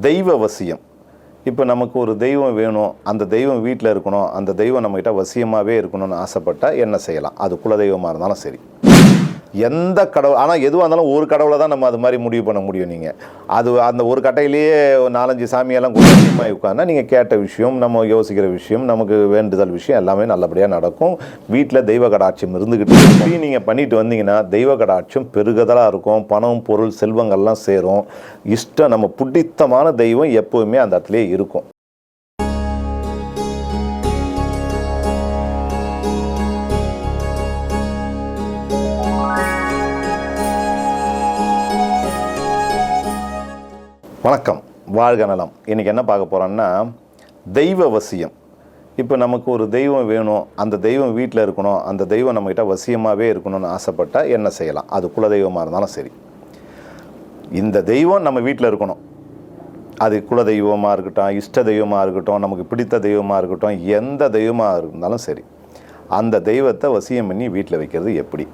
தெய்வ வசியம் இப்போ நமக்கு ஒரு தெய்வம் வேணும் அந்த தெய்வம் வீட்டில் இருக்கணும் அந்த தெய்வம் நம்மகிட்ட வசியமாகவே இருக்கணும்னு ஆசைப்பட்டால் என்ன செய்யலாம்? அது குலதெய்வமாக இருந்தாலும் சரி. எந்த கடவுள் ஆனால் எதுவாக இருந்தாலும் ஒரு கடவுளை தான் நம்ம அது மாதிரி முடிவு பண்ண முடியும் நீங்கள் அது அந்த ஒரு கட்டையிலேயே ஒரு நாலஞ்சு சாமியெல்லாம் குலதெய்வமாக உட்காந்தா நீங்கள் கேட்ட விஷயம் நம்ம யோசிக்கிற விஷயம் நமக்கு வேண்டுதல் விஷயம் எல்லாமே நல்லபடியாக நடக்கும். வீட்டில் தெய்வ கடாட்சியம் இருந்துக்கிட்டு இப்படி நீங்கள் பண்ணிட்டு வந்தீங்கன்னா தெய்வ கடாட்சியம் பெருகதலாக இருக்கும். பணம் பொருள் செல்வங்கள்லாம் சேரும். இஷ்டம் நம்ம பிடித்தமான தெய்வம் எப்போவுமே அந்த இடத்துலேயே இருக்கும். வணக்கம். வாழ்க நலம். இன்றைக்கி என்ன பார்க்க போகிறோன்னா தெய்வ வசியம். இப்போ நமக்கு ஒரு தெய்வம் வேணும் அந்த தெய்வம் வீட்டில் இருக்கணும் அந்த தெய்வம் நம்மக்கிட்ட வசியமாகவே இருக்கணும்னு ஆசைப்பட்டால் என்ன செய்யலாம்? அது குலதெய்வமாக இருந்தாலும் சரி. இந்த தெய்வம் நம்ம வீட்டில் இருக்கணும். அது குல தெய்வமாக இருக்கட்டும் இஷ்ட தெய்வமாக இருக்கட்டும் நமக்கு பிடித்த தெய்வமாக இருக்கட்டும் எந்த தெய்வமாக இருந்தாலும் சரி. அந்த தெய்வத்தை வசியம் பண்ணி வீட்டில் வைக்கிறது எப்படி?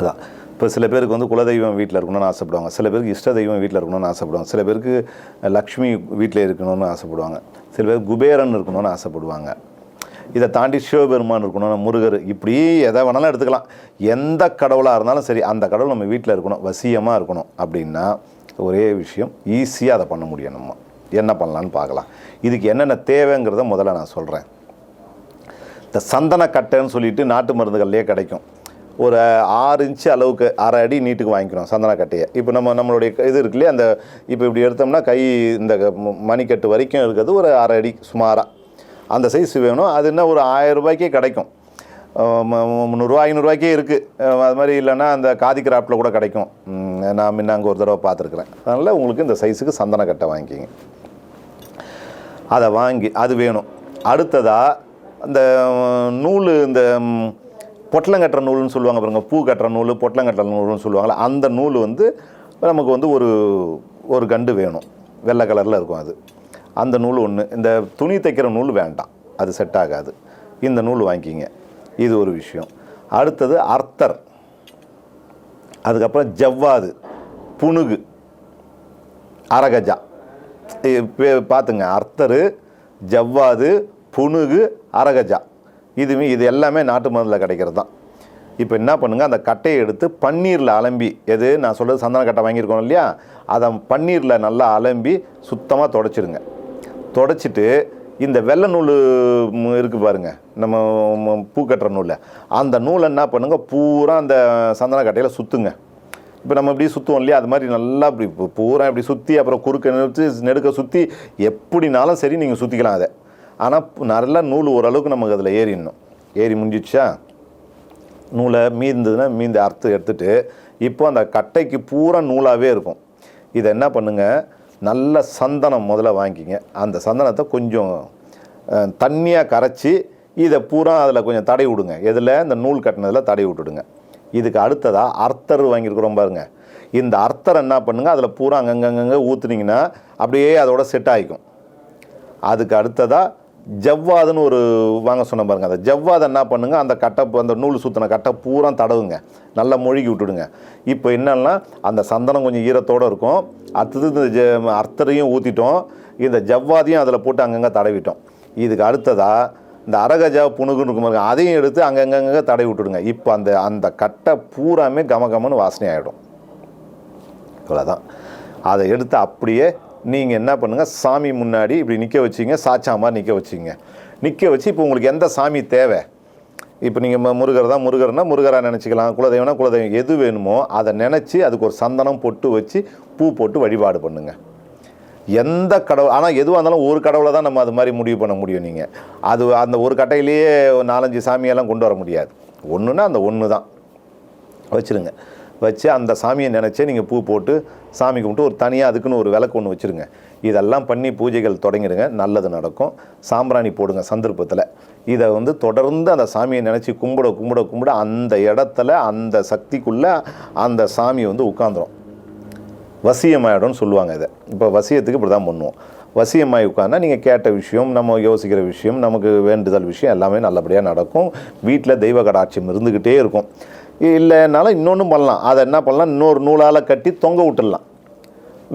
அதான். இப்போ சில பேருக்கு வந்து குலதெய்வம் வீட்டில் இருக்கணும்னு ஆசைப்படுவாங்க. சில பேருக்கு இஷ்ட தெய்வம் வீட்டில் இருக்கணும்னு ஆசைப்படுவாங்க. சில பேருக்கு லக்ஷ்மி வீட்டில் இருக்கணும்னு ஆசைப்படுவாங்க. சில பேர் குபேரன் இருக்கணும்னு ஆசைப்படுவாங்க. இதை தாண்டி சிவபெருமான் இருக்கணும் முருகர் இப்படி எதை வேணாலும் எடுத்துக்கலாம். எந்த கடவுளாக இருந்தாலும் சரி அந்த கடவுள் நம்ம வீட்டில் இருக்கணும் வசியமாக இருக்கணும் அப்படின்னா ஒரே விஷயம் ஈஸியாக அதை பண்ண முடியும் நம்ம. என்ன பண்ணலான்னு பார்க்கலாம். இதுக்கு என்னென்ன தேவைங்கிறத முதல்ல நான் சொல்கிறேன் இந்த சந்தன கட்டைன்னு சொல்லிட்டு நாட்டு மருந்துகள்லேயே கிடைக்கும். ஒரு ஆறு இன்ச்சு அளவுக்கு அரை அடி நீட்டுக்கு வாங்கிக்கணும் சந்தன கட்டையை. இப்போ நம்ம நம்மளுடைய இது இருக்கு இல்லையா அந்த இப்போ இப்படி எடுத்தோம்னா கை இந்த மணிக்கட்டு வரைக்கும் இருக்கிறது ஒரு அரை அடி சுமாராக அந்த சைஸ் வேணும். அது என்ன ஒரு ஆயிரம் ரூபாய்க்கே கிடைக்கும். முந்நூறுரூவா ஐநூறுரூவாய்க்கே இருக்குது அது மாதிரி இல்லைன்னா அந்த காதி கிராஃப்டில் கூட கிடைக்கும். நான் முன்ன அங்கே ஒரு தடவை பார்த்துருக்குறேன். அதனால் உங்களுக்கு இந்த சைஸுக்கு சந்தன கட்டை வாங்கிக்கிங்க. அதை வாங்கி அது வேணும். அடுத்ததாக அந்த நூல் இந்த பொட்டலம் பொட்டலங்கட்டுற நூல்னு சொல்லுவாங்க பாருங்க பூ கட்டுற நூல் பொட்டலங்கட்டுற நூல்னு சொல்லுவாங்கள்ல அந்த நூல் வந்து நமக்கு வந்து ஒரு ஒரு கண்டு வேணும். வெள்ளை கலரில் இருக்கும் அது. அந்த நூல் ஒன்று இந்த துணி தைக்கிற நூல் வேண்டாம். அது செட் ஆகாது. இந்த நூல் வாங்கிக்கிங்க. இது ஒரு விஷயம். அடுத்தது அர்த்தர். அதுக்கப்புறம் ஜவ்வாது புனுகு அரகஜா. பார்த்துங்க அர்த்தரு ஜவ்வாது புனுகு அரகஜா. இதுவே இது எல்லாமே நாட்டு மருந்தில் கிடைக்கிறது தான் இப்போ என்ன பண்ணுங்கள் அந்த கட்டையை எடுத்து பன்னீரில் அலம்பி எது நான் சொல்கிறது சந்தன கட்டை வாங்கியிருக்கோம் இல்லையா? அதை பன்னீரில் நல்லா அலம்பி சுத்தமாக தொடச்சிடுங்க. தொடச்சிட்டு இந்த வெள்ளை நூல் இருக்குது பாருங்கள் பாருங்க நம்ம பூ கட்டுற நூலில். அந்த நூலை என்ன பண்ணுங்கள் பூரா அந்த சந்தன கட்டையில் சுற்றுங்க இப்போ நம்ம இப்படி சுற்றுவோம் இல்லையா? அது மாதிரி நல்லா இப்படி பூரா இப்படி சுற்றி அப்புறம் குறுக்க நிறுத்தி நெடுக்க சுற்றி எப்படினாலும் சரி நீங்கள் சுற்றிக்கலாம் அதை. ஆனால் நல்லா நூல் ஓரளவுக்கு நமக்கு அதில் ஏறிடணும் ஏறி முடிஞ்சிச்சா நூலை மீந்ததுன்னா மீந்த அறுத்து எடுத்துட்டு இப்போ அந்த கட்டைக்கு பூரா நூலாகவே இருக்கும். இதை என்ன பண்ணுங்க? நல்ல சந்தனம் முதல்ல வாங்கிக்கிங்க. அந்த சந்தனத்தை கொஞ்சம் தண்ணியாக கரைச்சி இதை பூரா அதில் கொஞ்சம் தடை விடுங்க. எதில்? இந்த நூல் கட்டினதில் தடை விட்டுடுங்க. இதுக்கு அடுத்ததாக அர்த்தர் வாங்கியிருக்கிறோம் பாருங்க. இந்த அர்த்தர் என்ன பண்ணுங்கள் அதில் பூரா அங்கங்கங்க ஊற்றுனீங்கன்னா அப்படியே அதோட செட் ஆகிக்கும் அதுக்கு அடுத்ததாக ஜவ்வாதுன்னு ஒரு வாங்க சொன்ன பாருங்க. அந்த ஜவ்வாதை என்ன பண்ணுங்க அந்த கட்டை அந்த நூல் சுற்றின கட்டை பூரா தடவுங்க. நல்லா மொழிகி விட்டுடுங்க. இப்போ என்னென்னா அந்த சந்தனம் கொஞ்சம் ஈரத்தோடு இருக்கும். அடுத்தது இந்த ஜ அர்த்தரையும் ஊற்றிட்டோம் இந்த ஜவ்வாதையும் அதில் போட்டு அங்கங்கே தடவிட்டோம். இதுக்கு அடுத்ததாக இந்த அரகஜா புணுகுன்னு இருக்கும் பாருங்க அதையும் எடுத்து அங்கங்கங்க தடவி விட்டுடுங்க. இப்போ அந்த அந்த கட்டை பூராமே கம கமன்னு வாசனை ஆகிடும் இவ்வளோதான் அதை எடுத்து அப்படியே நீங்கள் என்ன பண்ணுங்கள் சாமி முன்னாடி இப்படி நிற்க வச்சிங்க சாச்சா மாதிரி நிற்க வச்சிங்க. நிற்க வச்சு இப்போ உங்களுக்கு எந்த சாமி தேவை? இப்போ நீங்கள் முருகர் தான் முருகர்னா முருகராக நினச்சிக்கலாம் குலதெய்வம்னா குலதெய்வம். எது வேணுமோ அதை நினச்சி அதுக்கு ஒரு சந்தனம் பொட்டு வச்சு பூ போட்டு வழிபாடு பண்ணுங்க. எந்த கடவுள் ஆனால் எதுவாக இருந்தாலும் ஒரு கடவுளை தான் நம்ம அது மாதிரி முடிவு பண்ண முடியும் நீங்கள் அது அந்த ஒரு கட்டையிலேயே ஒரு நாலஞ்சு சாமியெல்லாம் கொண்டு வர முடியாது. ஒன்றுனா அந்த ஒன்று தான் வச்சுருங்க. வச்சு அந்த சாமியை நினச்சே நீங்கள் பூ போட்டு சாமி கும்பிட்டு ஒரு தனியாக அதுக்குன்னு ஒரு விளக்கு ஒன்று வச்சுருங்க. இதெல்லாம் பண்ணி பூஜைகள் தொடங்கிடுங்க. நல்லது நடக்கும். சாம்பிராணி போடுங்க சந்தர்ப்பத்தில். இதை வந்து தொடர்ந்து அந்த சாமியை நினச்சி கும்பிட கும்பிட கும்பிட அந்த இடத்துல அந்த சக்திக்குள்ளே அந்த சாமி வந்து உட்காந்துரும் வசியமாயிடும்னு சொல்லுவாங்க இதை. இப்போ வசியத்துக்கு இப்படி தான் பண்ணுவோம். வசியமாய் உட்காந்தா நீங்கள் கேட்ட விஷயம் நம்ம யோசிக்கிற விஷயம் நமக்கு வேண்டுதல் விஷயம் எல்லாமே நல்லபடியாக நடக்கும். வீட்டில் தெய்வ கடாட்சியம் இருந்துக்கிட்டே இருக்கும். இல்லைனாலும் இன்னொன்றும் பண்ணலாம். அதை என்ன பண்ணலாம்? இன்னொரு நூலால் கட்டி தொங்க விட்டுடலாம்.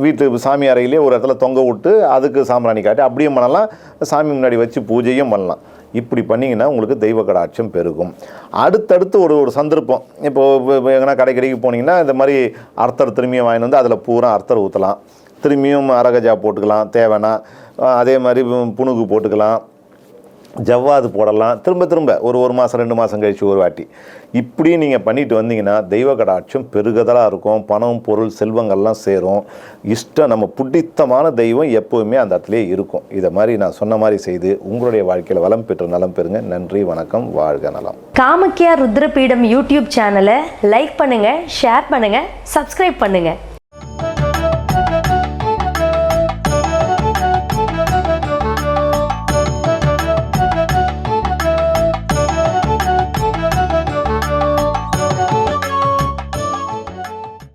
வீட்டு சாமி அறையிலே ஒரு இடத்துல தொங்க விட்டு அதுக்கு சாம்பிராணி காட்டி அப்படியே பண்ணலாம். சாமி முன்னாடி வச்சு பூஜையும் பண்ணலாம். இப்படி பண்ணிங்கன்னா உங்களுக்கு தெய்வ கடாட்சம் பெருகும். அடுத்தடுத்து ஒரு ஒரு சந்தர்ப்பம். இப்போது எங்கன்னா கடை கடைக்கு போனீங்கன்னா இந்த மாதிரி அர்த்தர் திரும்பியும் வாங்கிட்டு வந்து அதில் பூரா அர்த்தர் ஊற்றலாம் திரும்பியும் அரகஜா போட்டுக்கலாம் தேவைன்னா அதே மாதிரி புணுகு போட்டுக்கலாம் ஜவ்வாது போடலாம். திரும்ப திரும்ப ஒரு ஒரு மாதம் ரெண்டு மாதம் கழிச்சு ஒரு வாட்டி. இப்படி நீங்கள் பண்ணிட்டு வந்தீங்கன்னா தெய்வ கடாட்சம் பெருகதலாக இருக்கும். பணம் பொருள் செல்வங்கள்லாம் சேரும். இஷ்டம் நம்ம பிடித்தமான தெய்வம் எப்போவுமே அந்த இடத்துலயே இருக்கும். இதை மாதிரி நான் சொன்ன மாதிரி செய்து உங்களுடைய வாழ்க்கையில் வளம் பெற்று நலம் பெறுங்க. நன்றி வணக்கம் வாழ்க நலம். காமக்கியா ருத்ரபீடம் யூடியூப் சேனலை லைக் பண்ணுங்கள் ஷேர் பண்ணுங்கள் சப்ஸ்கிரைப் பண்ணுங்கள்